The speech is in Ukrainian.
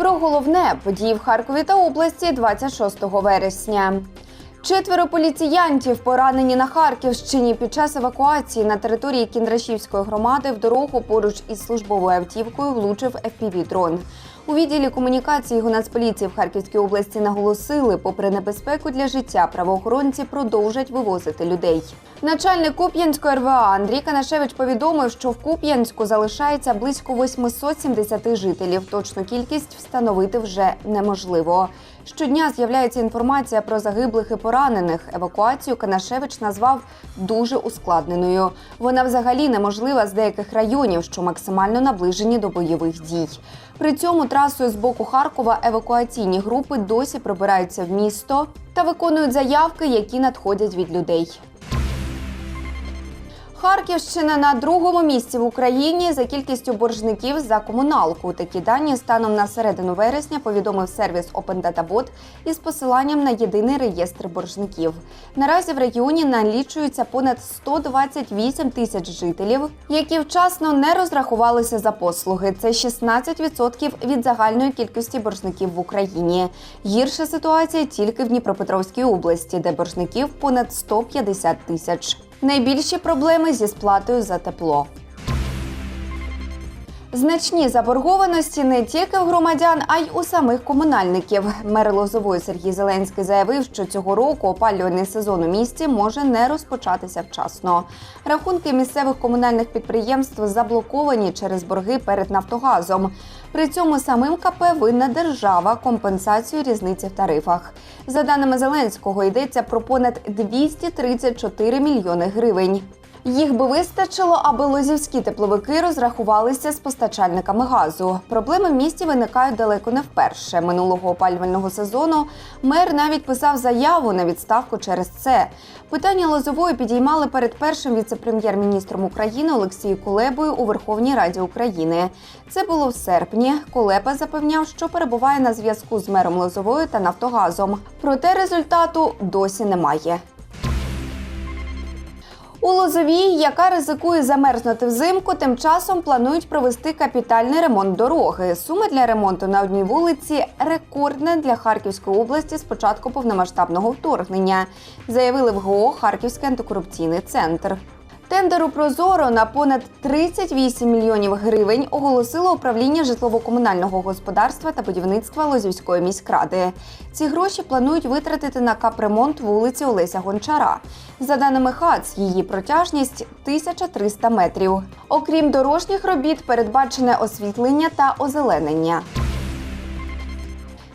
Про головне події в Харкові та області 26 вересня. Четверо поліціянтів поранені на Харківщині під час евакуації на території Кіндрашівської громади в дорогу поруч із службовою автівкою влучив FPV-дрон. У відділі комунікації Гунацполіції в Харківській області наголосили, попри небезпеку для життя, правоохоронці продовжать вивозити людей. Начальник Куп'янської РВА Андрій Канашевич повідомив, що в Куп'янську залишається близько 870 жителів. Точну кількість встановити вже неможливо. Щодня з'являється інформація про загиблих і поранених. Евакуацію Канашевич назвав дуже ускладненою. Вона взагалі неможлива з деяких районів, що максимально наближені до бойових дій. При цьому трасою з боку Харкова евакуаційні групи досі прибираються в місто та виконують заявки, які надходять від людей. Харківщина на другому місці в Україні за кількістю боржників за комуналку. Такі дані станом на середину вересня повідомив сервіс Open Data Bot із посиланням на єдиний реєстр боржників. Наразі в регіоні налічується понад 128 тисяч жителів, які вчасно не розрахувалися за послуги. Це 16% від загальної кількості боржників в Україні. Гірша ситуація тільки в Дніпропетровській області, де боржників понад 150 тисяч. Найбільші проблеми зі сплатою за тепло. Значні заборгованості не тільки в громадян, а й у самих комунальників. Мер Лозової Сергій Зеленський заявив, що цього року опалювальний сезон у місті може не розпочатися вчасно. Рахунки місцевих комунальних підприємств заблоковані через борги перед Нафтогазом. При цьому самим КП винна держава компенсацію різниці в тарифах. За даними Зеленського, йдеться про понад 234 мільйони гривень. Їх би вистачило, аби лозівські тепловики розрахувалися з постачальниками газу. Проблеми в місті виникають далеко не вперше. Минулого опалювального сезону мер навіть писав заяву на відставку через це. Питання лозової підіймали перед першим віце-прем'єр-міністром України Олексієм Кулебою у Верховній Раді України. Це було в серпні. Кулеба запевняв, що перебуває на зв'язку з мером Лозової та Нафтогазом. Проте результату досі немає. У Лозовій, яка ризикує замерзнути взимку, тим часом планують провести капітальний ремонт дороги. Сума для ремонту на одній вулиці рекордна для Харківської області з початку повномасштабного вторгнення, заявили в ГО Харківський антикорупційний центр. Тендеру Прозоро на понад 38 мільйонів гривень оголосило управління житлово-комунального господарства та будівництва Лозівської міськради. Ці гроші планують витратити на капремонт вулиці Олеся Гончара. За даними ХАЦ, її протяжність 1300 метрів. Окрім дорожніх робіт, передбачене освітлення та озеленення.